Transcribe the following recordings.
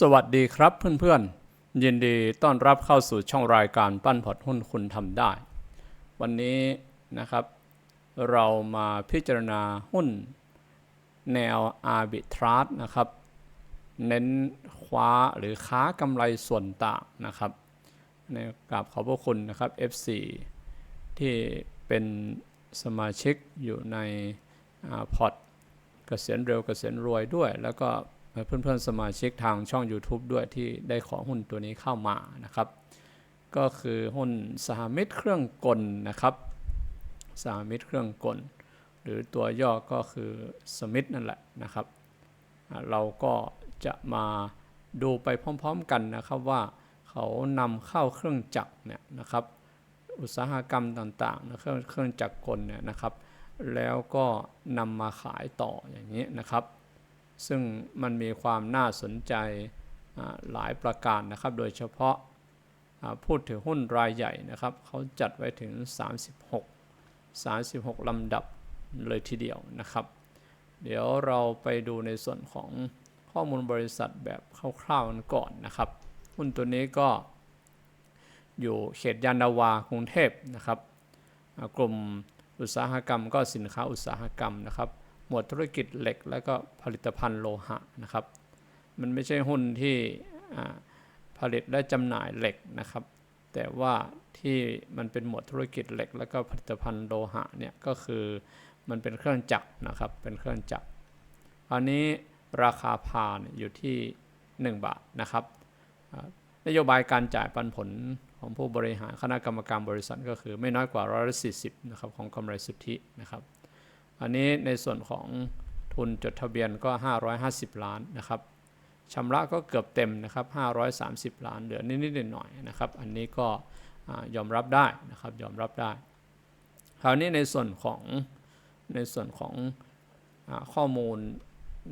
สวัสดีครับเพื่อนๆ ยินดีต้อนรับเข้าสู่ช่องรายการปั้นพอร์ตหุ้นคุณทำได้ วันนี้นะครับ เรามาพิจารณาหุ้นแนวอาร์บิทราสนะครับ เน้นคว้าหรือค้ากำไรส่วนต่างนะครับในกราบขอบพระคุณนะครับ FC ที่เป็นสมาชิกอยู่ในพอร์ตเกษียณเร็วเกษียณรวยด้วย แล้วก็ เพื่อนๆสมาชิกทางช่อง YouTube ด้วยที่ได้ขอหุ้นตัวนี้เข้ามานะครับ ก็คือหุ้นสหมิตรเครื่องกลนะครับสหมิตรเครื่องกล หรือตัวย่อก็คือสมิธนั่นแหละนะครับ เราก็จะมาดูไปพร้อมๆกันนะครับว่าเขานำเข้าเครื่องจักรเนี่ยนะครับ อุตสาหกรรมต่างๆนะเครื่องเครื่องจักรกลเนี่ยนะครับ แล้วก็นำมาขายต่ออย่างนี้นะครับ ซึ่งมันมีความน่าสนใจหลายประการนะครับ โดยเฉพาะพูดถึงหุ้นรายใหญ่นะครับ เขาจัดไว้ถึง 36 36 ลำดับเลยทีเดียวนะครับ เดี๋ยวเราไปดูในส่วนของข้อมูลบริษัทแบบคร่าวๆกันก่อนนะครับ หุ้นตัวนี้ก็อยู่เขตยานนาวากรุงเทพนะครับ กลุ่มอุตสาหกรรมก็สินค้าอุตสาหกรรมนะครับ หมวดธุรกิจเหล็กและก็ผลิตภัณฑ์โลหะนะครับ มันไม่ใช่หุ้นที่ผลิตและจำหน่ายเหล็กนะครับ แต่ว่าที่มันเป็นหมวดธุรกิจเหล็ก และก็ผลิตภัณฑ์โลหะเนี่ยก็คือมันเป็นเครื่องจักรนะครับเป็นเครื่องจักรอันนี้ราคาพานอยู่ที่ 1 บาทนะครับนโยบายการจ่ายปันผลของผู้บริหารคณะกรรมการบริษัทก็คือไม่น้อยกว่า140นะครับของกำไรสุทธินะครับ อันนี้ในส่วนของทุนจดทะเบียนก็ 550 ล้านนะครับชำระก็เกือบเต็มนะครับ 530 ล้านเหลือนิดๆหน่อยๆนะครับ อันนี้ก็อยอมรับได้นะครับ ยอมรับได้ คราวนี้ในส่วนของในส่วนของอข้อมูล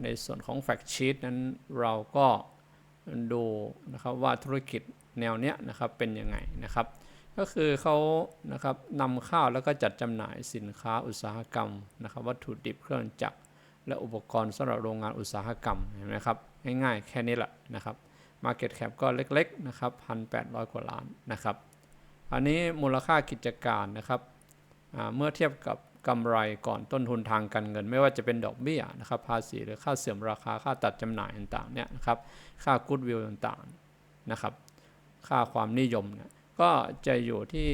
ในส่วนของแฟกชีตนั้นเราก็ดูนะครับว่าธุรกิจแนวเนี้ยนะครับเป็นยังไงนะครับ ก็คือเขานะครับนำข้าวแล้วก็จัดจำหน่ายสินค้าอุตสาหกรรมนะครับ วัตถุดิบเครื่องจักรและอุปกรณ์สำหรับโรงงานอุตสาหกรรมเห็นไหมครับง่ายๆแค่นี้แหละนะครับ Market Cap ก็เล็กๆนะครับ1,800 กว่าล้านนะครับอันนี้มูลค่ากิจการนะครับเมื่อเทียบกับกำไรก่อนต้นทุนทางการเงิน ไม่ว่าจะเป็นดอกเบี้ยนะครับภาษีหรือค่าเสื่อมราคาค่าตัดจำหน่ายต่างๆเนี่ยนะครับค่ากู๊ดวิลต่างๆนะครับค่าความนิยมเนี่ย ก็จะอยู่ที่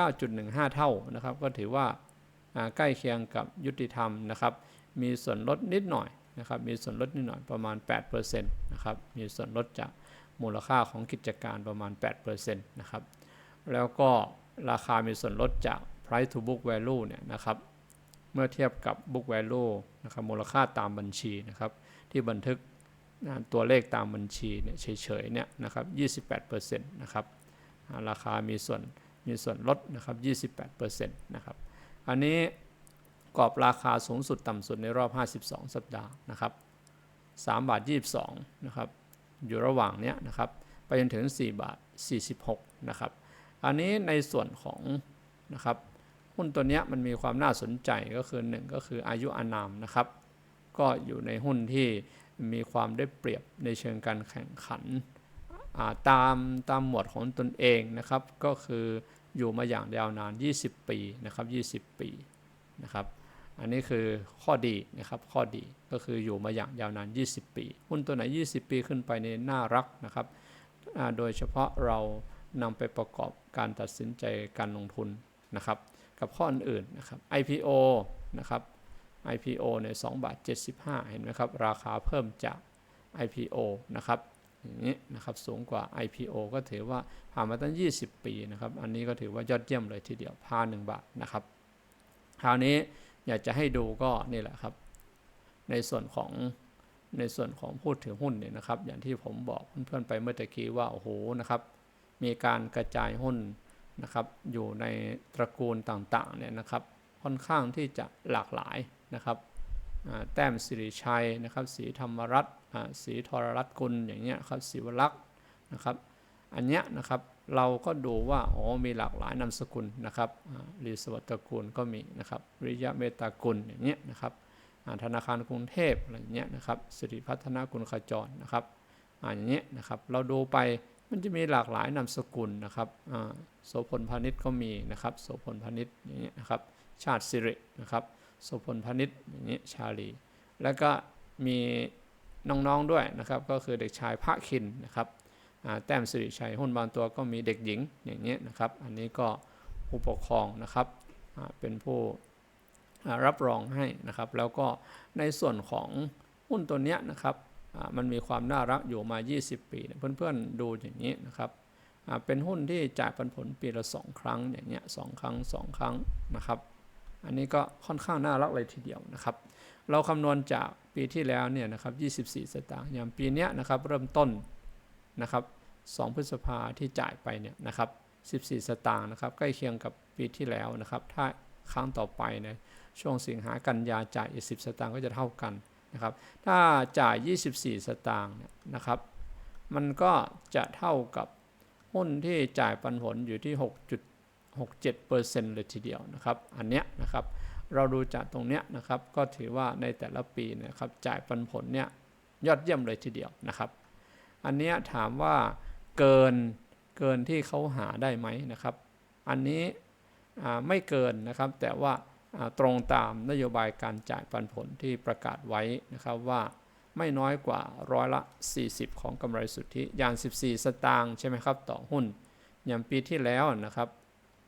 9.15 เท่านะครับ ก็ถือว่าใกล้เคียงกับยุติธรรมนะครับ มีส่วนลดนิดหน่อยนะครับ มีส่วนลดนิดหน่อยประมาณ8%นะครับ มีส่วนลดจากมูลค่าของกิจการประมาณ8%นะครับ แล้วก็ราคามีส่วนลดจาก price to book value เนี่ยนะครับ เมื่อเทียบกับ book value นะครับมูลค่าตามบัญชีนะครับ ที่บันทึกตัวเลขตามบัญชีเนี่ยเฉยๆเนี่ยนะครับ 28%นะครับ ราคามีส่วนมีส่วนลดนะครับ 28%นะครับ อันนี้กรอบราคาสูงสุดต่ำสุดในรอบ 52 สัปดาห์นะครับ3บาท 22 นะครับ อยู่ระหว่างเนี้ยนะครับ ไปจนถึง 4 บาท 46 นะครับ อันนี้ในส่วนของนะครับหุ้นตัวเนี้ยมันมีความน่าสนใจก็คือ 1 ก็คืออายุอานามนะครับ ก็อยู่ในหุ้นที่มีความได้เปรียบในเชิงการแข่งขัน ตามตามหมวดของตนเองนะครับ ก็คืออยู่มาอย่างยาวนาน 20 ปีนะครับ20 ปีนะครับ อันนี้คือข้อดีนะครับข้อดีก็คืออยู่มาอย่างยาวนาน 20 ปีหุ้นตัวไหน 20 ปีขึ้นไปในน่ารักนะครับโดยเฉพาะเรานำไปประกอบการตัดสินใจการลงทุนนะครับ กับข้ออื่นๆนะครับ IPO นะครับ IPO ใน2บาท75 เห็นไหมครับ ราคาเพิ่มจาก IPO นะครับ อย่างนี้นะครับสูงกว่า IPO ก็ถือว่าผ่านมาตั้ง 20 ปีนะครับอันนี้ก็ถือว่ายอดเยี่ยมเลยทีเดียวพา1บาทนะครับคราวนี้อยากจะให้ดูก็นี่แหละครับ ในส่วนของในส่วนของพูดถึงหุ้นเนี่ยนะครับ อย่างที่ผมบอกเพื่อนๆไปเมื่อตะกี้ว่าโอ้โหนะครับ มีการกระจายหุ้นนะครับ อยู่ในตระกูลต่างๆเนี่ยนะครับ ค่อนข้างที่จะหลากหลายนะครับแต้มสิริชัยนะครับสีธรรมรัตน์ อ่าสีธรรัตน์กุลอย่างเงี้ยครับศิวลักษ์นะครับ อันเนี้ยนะครับเราก็ดูว่าอ๋อมีหลากหลายนามสกุลนะครับอ่ารีสวัตรกูลก็มีนะครับริยะเมตากุลอย่างเงี้ยนะครับธนาคารกรุงเทพอะไรเงี้ยนะครับสิริพัฒนากุลขจรนะครับอย่างเงี้ยนะครับเราดูไปมันจะมีหลากหลายนามสกุลนะครับโสพลพาณิชย์ก็มีนะครับโสพลพาณิชย์อย่างเงี้ยนะครับชาติสิรินะครับโสพลพาณิชย์อย่างเงี้ยชาลี แล้วก็มี น้องๆด้วยนะครับ ก็คือเด็กชายพระคินนะครับแต้มสิริชัยหุ้นบางตัวก็มีเด็กหญิงอย่างเงี้ยนะครับ อันนี้ก็ผู้ปกครองนะครับเป็นผู้รับรองให้นะครับ แล้วก็ในส่วนของหุ้นตัวเนี้ยนะครับมันมีความน่ารักอยู่มา 20 ปี เพื่อนๆดูอย่างนี้นะครับเป็นหุ้นที่จ่ายปันผลปีละ 2 ครั้งอย่างเงี้ยสองครั้ง 2 ครั้งนะครับ อันนี้ก็ค่อนข้างน่ารักเลยทีเดียวนะครับ เราคำนวณจากปีที่แล้วเนี่ยนะครับ24 สตางค์อย่างปีเนี้ยนะครับเริ่มต้นนะครับ2พฤษภาที่จ่ายไปเนี่ยนะครับ14 สตางค์นะครับใกล้เคียงกับปีที่แล้วนะครับถ้าครั้งต่อไปในช่วงสิงหากันยาจ่ายอีก10 สตางค์ก็จะเท่ากันนะครับถ้าจ่าย 24 สตางค์เนี่ยนะครับ มันก็จะเท่ากับหุ้นที่จ่ายปันผลอยู่ที่ 67%เลยทีเดียวนะครับ อันเนี้ยนะครับเราดูจากตรงเนี้ยนะครับก็ถือว่าในแต่ละปีนะครับจ่ายปันผลเนี่ยยอดเยี่ยมเลยทีเดียวนะครับ อันเนี้ยถามว่าเกินเกินที่เขาหาได้ไหมนะครับ อันนี้ไม่เกินนะครับแต่ว่าอ่าตรงตามนโยบายการจ่ายปันผลที่ประกาศไว้นะครับว่าไม่น้อยกว่าร้อยละ 40 ของกำไรสุทธิอย่าง 14 สตางค์ใช่ไหมครับ ต่อหุ้น อย่างปีที่แล้วนะครับ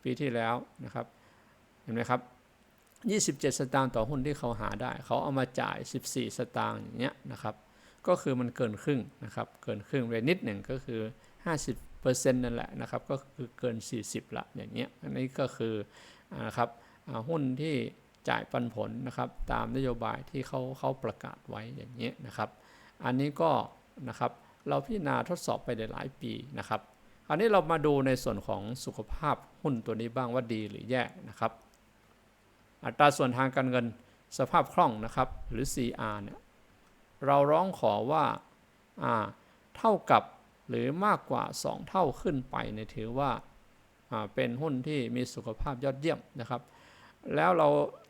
ปีที่แล้วนะครับเห็นไหมครับ 27 สตางค์ต่อหุ้นที่เขาหาได้ เขาเอามาจ่าย 14 สตางค์อย่างเงี้ยนะครับก็คือมันเกินครึ่งนะครับเกินครึ่งไปนิดหนึ่งก็คือ 50%นั่นแหละนะครับก็คือเกิน 40 ละอย่างเงี้ยอันนี้ก็คือนะครับหุ้นที่จ่ายปันผลนะครับตามนโยบายที่เขาเขาประกาศไว้อย่างเงี้ยนะครับ อันนี้ก็นะครับเราพิจารณาทดสอบไปหลายปีนะครับ อันนี้เรามาดูในส่วนของสุขภาพหุ้นตัวนี้บ้างว่าดีหรือแย่นะครับ อัตราส่วนทางการเงินสภาพคล่องนะครับหรือ CR เนี่ยเราร้องขอว่าเท่ากับหรือมากกว่า 2 เท่าขึ้นไปเนี่ยถือว่าเป็นหุ้นที่มีสุขภาพยอดเยี่ยมนะครับ แล้วเรา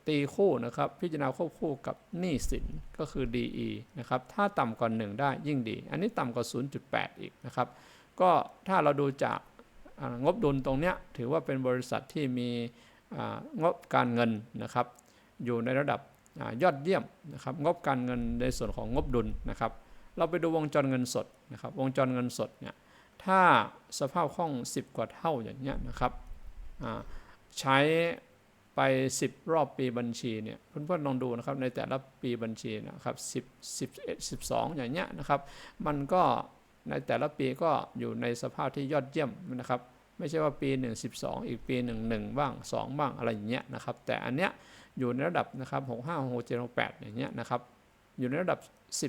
ตีคู่นะครับ พิจารณาควบคู่กับหนี้สินก็คือ DE นะครับ ถ้าต่ำกว่า 1 ได้ยิ่งดี อันนี้ต่ำกว่า 0.8 อีกนะครับ ก็ถ้าเราดูจากงบดุลตรงเนี้ยถือว่าเป็นบริษัทที่มีงบการเงินนะครับอยู่ในระดับยอดเยี่ยมนะครับงบการเงินในส่วนของงบดุลนะครับ เราไปดูวงจรเงินสดนะครับวงจรเงินสดเนี่ยถ้าสภาพคล่อง 10 กว่าเท่าอย่างเงี้ยนะครับใช้ไป 10 รอบปีบัญชีเนี่ยเพื่อนๆลองดูนะครับในแต่ละปีบัญชีนะครับ10 11 12 อย่างเงี้ยนะครับ มันก็ ในแต่ละปีก็อยู่ในสภาพที่ยอดเยี่ยมนะครับ ไม่ใช่ว่าปี1 12 อีกปี1 1บ้าง 2 บ้างอะไรอย่างเงี้ยนะครับ แต่อันเนี้ยอยู่ในระดับนะครับ6 5 6 7 6 8อย่างเงี้ยนะครับ อยู่ในระดับ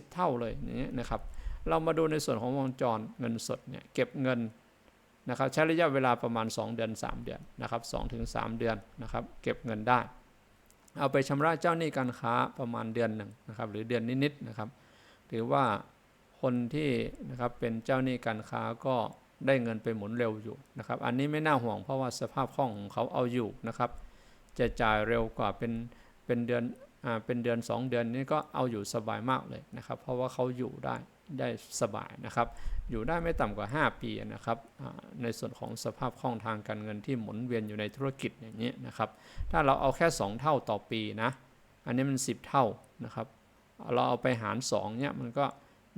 10 เท่าเลยอย่างเงี้ยนะครับ เรามาดูในส่วนของวงจรเงินสดเนี่ยเก็บเงินนะครับใช้ระยะเวลาประมาณ 2 เดือน 3 เดือนนะครับ2ถึง3เดือนนะครับ เก็บเงินได้ เอาไปชำระเจ้าหนี้การค้าประมาณเดือนหนึ่งนะครับ หรือเดือนนิดๆนะครับ ถือว่า คนที่นะครับเป็นเจ้าหนี้การค้าก็ได้เงินไปหมุนเร็วอยู่นะครับ อันนี้ไม่น่าห่วงเพราะว่าสภาพคล่องของเขาเอาอยู่นะครับ จะจ่ายเร็วกว่าเป็นเป็นเดือนอ่าเป็นเดือน 2 เดือนนี้ก็เอาอยู่สบายมากเลยนะครับ เพราะว่าเขาอยู่ได้ได้สบายนะครับ อยู่ได้ไม่ต่ำกว่า 5 ปีนะครับในส่วนของสภาพคล่องทางการเงินที่หมุนเวียนอยู่ในธุรกิจอย่างนี้นะครับ ถ้าเราเอาแค่ 2 เท่าต่อปีนะ อันนี้มัน 10 เท่านะครับ เราเอาไปหาร2เนี่ยมันก็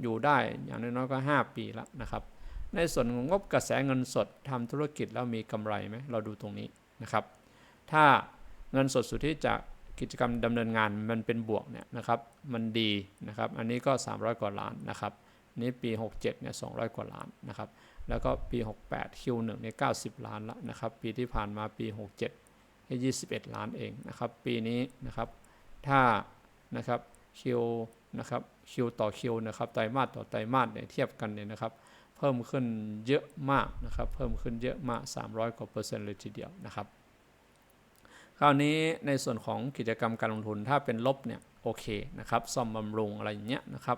อยู่ได้อย่างน้อยๆก็ 5 ปีแล้วนะครับ ในส่วนของงบกระแสเงินสดทำธุรกิจแล้วมีกำไรไหมเราดูตรงนี้นะครับ ถ้าเงินสดสุทธิจากกิจกรรมดำเนินงานมันเป็นบวกเนี่ยนะครับมันดีนะครับอันนี้ก็ 300 กว่าล้านนะครับนี้ปี 67เนี่ย200 กว่าล้านนะครับแล้วก็ปี 68 Q1 เนี่ย90 ล้านละนะครับปีที่ผ่านมาปี 67ให้21 ล้านเองนะครับปีนี้นะครับถ้านะครับ Q นะครับ Q ต่อ Q นะครับไตรมาสต่อไตรมาสเนี่ยเทียบกันเนี่ยนะครับ เพิ่มขึ้นเยอะมากนะครับ เพิ่มขึ้นเยอะมาก 300 กว่าเปอร์เซ็นต์เลยทีเดียวนะครับคราวนี้ในส่วนของกิจกรรมการลงทุนถ้าเป็นลบเนี่ยโอเคนะครับซ่อมบำรุงอะไรอย่างเงี้ยนะครับ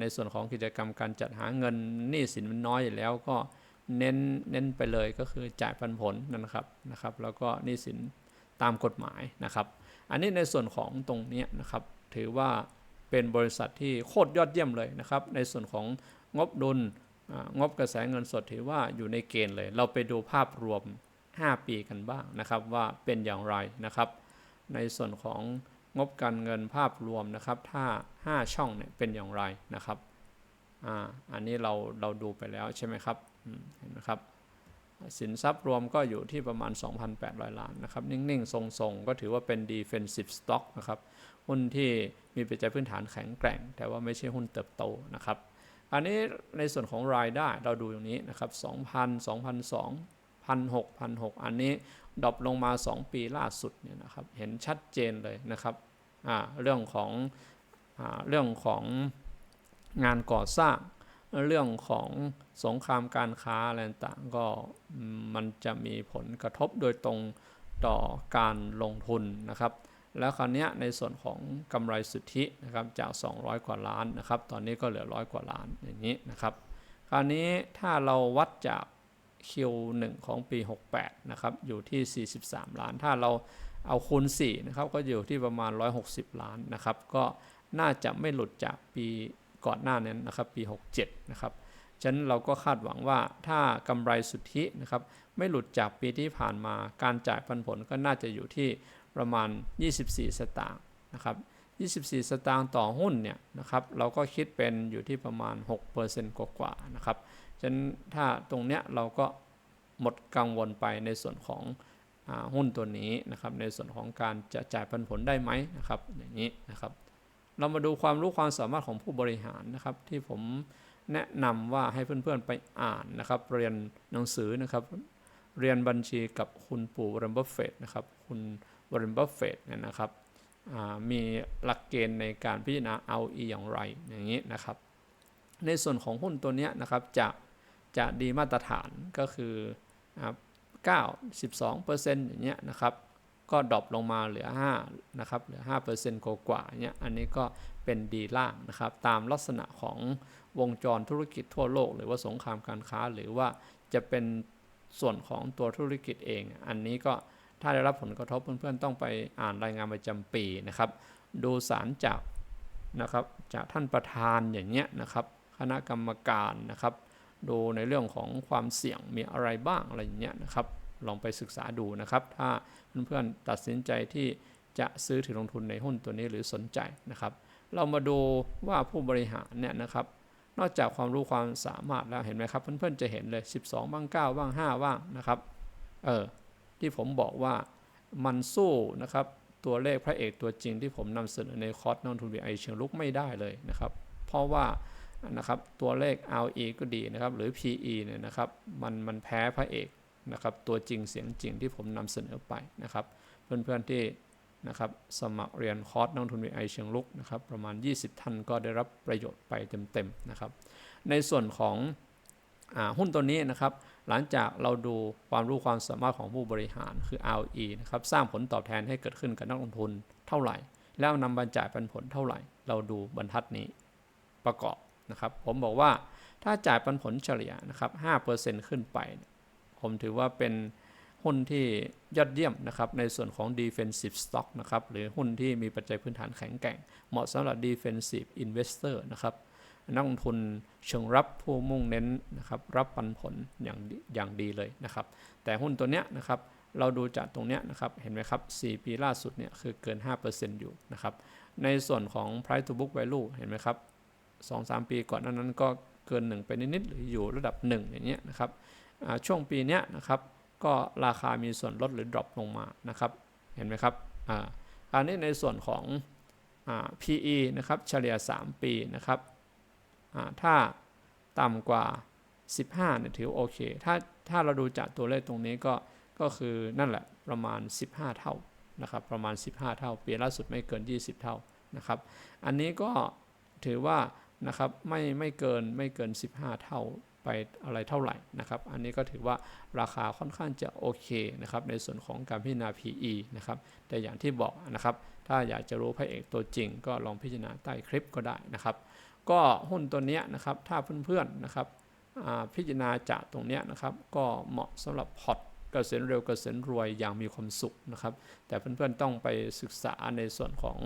ในส่วนของกิจกรรมการจัดหาเงินหนี้สินมันน้อยอยู่แล้วก็เน้นเน้นไปเลยก็คือจ่ายปันผลนะครับนะครับ แล้วก็หนี้สินตามกฎหมายนะครับ อันนี้ในส่วนของตรงนี้นะครับถือว่า เป็นบริษัทที่โคตรยอดเยี่ยมเลยนะครับ ในส่วนของงบดุลงบกระแสเงินสดถือว่าอยู่ในเกณฑ์เลย เราไปดูภาพรวม 5 ปีกันบ้างนะครับว่าเป็นอย่างไรนะครับ ในส่วนของงบการเงินภาพรวมนะครับ ถ้า 5 ช่องเนี่ยเป็นอย่างไรนะครับอ่าอันนี้เราเราดูไปแล้วใช่ไหมครับเห็นไหมครับสินทรัพย์รวมก็อยู่ที่ประมาณ 2,800 ล้านนะครับ นิ่ง ๆ ทรง ๆ ก็ถือว่าเป็น defensive stock นะครับ หุ้นที่ มีปัจจัยพื้นฐานแข็งแกร่ง แต่ว่าไม่ใช่หุ้นเติบโตนะครับ อันนี้ในส่วนของรายได้เราดูอย่างนี้นะครับ2,000 2,200 1,600 1,600 อันนี้ดรอปลงมา 2 ปีล่าสุดเนี่ยนะครับ เห็นชัดเจนเลยนะครับเรื่องของอเรื่องของงานก่อสร้าง เรื่องของสงครามการค้าอะไรต่างก็มันจะมีผลกระทบโดยตรงต่อการลงทุนนะครับ แล้วคราวนี้ในส่วนของกำไรสุทธินะครับจาก 200 กว่าล้านนะครับ ตอนนี้ก็เหลือร้อยกว่าล้านอย่างนี้นะครับ คราวนี้ถ้าเราวัดจาก Q1 ของปี 68 นะครับ อยู่ที่ 43 ล้าน ถ้าเราเอาคูณ4นะครับ ก็อยู่ที่ประมาณ 160 ล้านนะครับ ก็น่าจะไม่หลุดจากปีก่อนหน้านั้นนะครับ ปี 67 นะครับ ฉะนั้นเราก็คาดหวังว่าถ้ากำไรสุทธินะครับ ไม่หลุดจากปีที่ผ่านมา การจ่ายปันผลก็น่าจะอยู่ที่ ประมาณ 24 สตางค์นะครับ24 สตางค์ต่อหุ้นเนี่ยนะครับเราก็คิดเป็นอยู่ที่ประมาณ 6%กว่าๆนะครับฉะนั้นถ้าตรงเนี้ยเราก็หมดกังวลไปในส่วนของอหุ้นตัวนี้นะครับในส่วนของการจะจ่ายปันผลได้ไหมนะครับอย่างนี้นะครับเรามาดูความรู้ความสามารถของผู้บริหารนะครับที่ผมแนะนำว่าให้เพื่อนๆไปอ่านนะครับเรียนหนังสือนะครับเรียนบัญชีกับคุณปู่วอร์เรนบัฟเฟตนะครับคุณ วอร์เรนบัฟเฟตเนี่ยนะครับมีหลักเกณฑ์ในการพิจารณาเอาอีอย่างไรอย่างนี้นะครับ ในส่วนของหุ้นตัวนี้นะครับจะจะดีมาตรฐานก็คืออ่า9 12เปอร์เซ็นต์อย่างเงี้ยนะครับ ก็ดรอปลงมาเหลือ5นะครับเหลือ5เปอร์เซ็นต์กว่าเงี้ยอันนี้ก็เป็นดีล่างนะครับ ตามลักษณะของวงจรธุรกิจทั่วโลก หรือว่าสงครามการค้าหรือว่าจะเป็นส่วนของตัวธุรกิจเอง อันนี้ก็ ถ้าได้รับผลกระทบเพื่อนๆต้องไปอ่านรายงานประจำปีนะครับ ดูสารจากนะครับจากท่านประธานอย่างเงี้ยนะครับ คณะกรรมการนะครับ ดูในเรื่องของความเสี่ยงมีอะไรบ้างอะไรอย่างเงี้ยนะครับ ลองไปศึกษาดูนะครับ ถ้าเพื่อนๆตัดสินใจที่จะซื้อถือลงทุนในหุ้นตัวนี้หรือสนใจนะครับ เรามาดูว่าผู้บริหารเนี่ยนะครับ นอกจากความรู้ความสามารถแล้วเห็นไหมครับ เพื่อนๆจะเห็นเลย 12 บ้าง 9 บ้าง 5 บ้างนะครับ เออ ที่ผมบอกว่ามันสู้นะครับตัวเลขพระเอกตัวจริงที่ผมนำเสนอในคอร์สนักลงทุน VI เชิงลุกไม่ได้เลยนะครับ เพราะว่านะครับตัวเลข RE ก็ดีนะครับหรือ PE เนี่ยนะครับมันมันแพ้พระเอกนะครับตัวจริงเสียงจริงที่ผมนำเสนอไปนะครับ เพื่อนๆที่นะครับสมัครเรียนคอร์สนักลงทุน VI เชิงลุกนะครับประมาณ 20 ท่านก็ได้รับประโยชน์ไปเต็มๆนะครับในส่วนของอหุ้นตัวนี้นะครับ หลังจากเราดูความรู้ความสามารถของผู้บริหารคือ RE นะครับสร้างผลตอบแทนให้เกิดขึ้นกับนักลงทุนเท่าไหร่ แล้วนำบรรจ่ายปันผลเท่าไหร่ เราดูบรรทัดนี้ประกอบนะครับ ผมบอกว่าถ้าจ่ายปันผลเฉลี่ยนะครับ5%ขึ้นไป ผมถือว่าเป็นหุ้นที่ยอดเยี่ยมนะครับในส่วนของ defensive stock นะครับหรือหุ้นที่มีปัจจัยพื้นฐานแข็งแกร่ง เหมาะสำหรับ defensive investor นะครับ นักลงทุนเชิงรับผู้มุ่งเน้นนะครับรับปันผลอย่างอย่างดีเลยนะครับ แต่หุ้นตัวเนี้ยนะครับเราดูจากตรงเนี้ยนะครับเห็นไหมครับ 4 ปีล่าสุดเนี่ยคือเกิน 5%อยู่นะครับในส่วนของ price to book value เห็นไหมครับ 2-3 ปีก่อนนั้นก็เกิน 1 ไปนิดๆหรืออยู่ระดับ 1 อย่างเงี้ยนะครับช่วงปีเนี้ยนะครับก็ราคามีส่วนลดหรือ drop ลงมานะครับเห็นไหมครับอ่าอันนี้ในส่วนของอ่า PE นะครับเฉลี่ย 3 ปีนะครับ ถ้าต่ำกว่า 15เนี่ยถือโอเค ถ้าถ้าเราดูจากตัวเลขตรงนี้ก็ก็คือนั่นแหละประมาณ 15 เท่านะครับประมาณ 15 เท่า ปีล่าสุดไม่เกิน 20 เท่านะครับ อันนี้ก็ถือว่านะครับไม่ไม่เกินไม่เกิน 15 เท่าไปอะไรเท่าไหร่นะครับ อันนี้ก็ถือว่าราคาค่อนข้างจะโอเคนะครับในส่วนของการพิจารณา PE นะครับ แต่อย่างที่บอกนะครับ ถ้าอยากจะรู้พระเอกตัวจริง ก็ลองพิจารณาใต้คลิปก็ได้นะครับ ก็หุ้นตัวนี้นะครับถ้าเพื่อนๆนะครับพิจารณาจากตรงนี้นะครับ ก็เหมาะสำหรับพอร์ตเกษียณเร็วเกษียณรวยอย่างมีความสุขนะครับ แต่เพื่อนๆต้องไปศึกษาในส่วนของ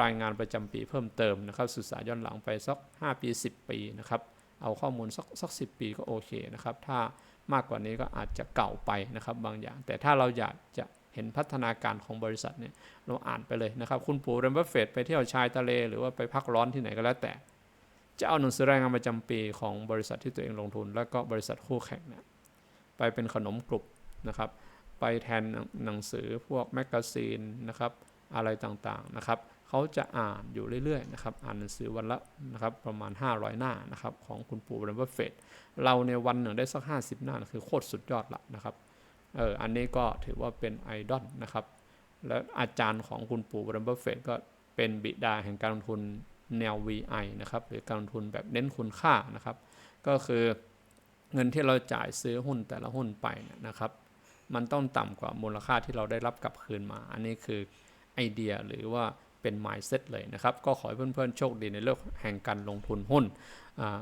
รายงานประจำปีเพิ่มเติมนะครับ ศึกษาย้อนหลังไปสัก 5 ปี 10 ปีนะครับ เอาข้อมูลสักสักสิปีก็โอเคนะครับ ถ้ามากกว่านี้ก็อาจจะเก่าไปนะครับบางอย่าง แต่ถ้าเราอยากจะ เห็นพัฒนาการของบริษัทเนี่ยเราอ่านไปเลยนะครับ คุณปู่เรมเบอร์เฟดไปเที่ยวชายทะเล หรือว่าไปพักร้อนที่ไหนก็แล้วแต่ จะเอาหนังสือรายงานประจำปีของบริษัทที่ตัวเองลงทุน แล้วก็บริษัทคู่แข่งเนี่ยไปเป็นขนมกรุบนะครับ ไปแทนหนังสือพวกแมกกาซีนนะครับอะไรต่างๆนะครับเขาจะอ่านอยู่เรื่อยๆนะครับอ่านหนังสือวันละนะครับประมาณ 500 หน้านะครับของคุณปู่เรมเบอร์เฟดเราในวันหนึ่งได้สัก 50 หน้าคือโคตรสุดยอดละนะครับ เอออันนี้ก็ถือว่าเป็นไอดอลนะครับ และอาจารย์ของคุณปู่เรมเบอร์เฟดก็เป็นบิดาแห่งการลงทุนแนว VI นะครับ หรือการลงทุนแบบเน้นคุณค่านะครับ ก็คือเงินที่เราจ่ายซื้อหุ้นแต่ละหุ้นไปนนะครับ มันต้องต่ำกว่ามูลค่าที่เราได้รับกลับคืนมา อันนี้คือไอเดียหรือว่าเป็น mindset เลยนะครับ ก็ขอให้เพื่อนๆ โชคดีในเรื่องแห่งการลงทุนหุ้นอ่า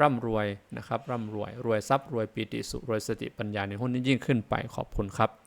ร่ำรวยนะครับร่ำรวย รวยทรัพย์รวยปีติสุขรวยสติปัญญาในหุ้นนี้ยิ่งขึ้นไปขอบคุณครับ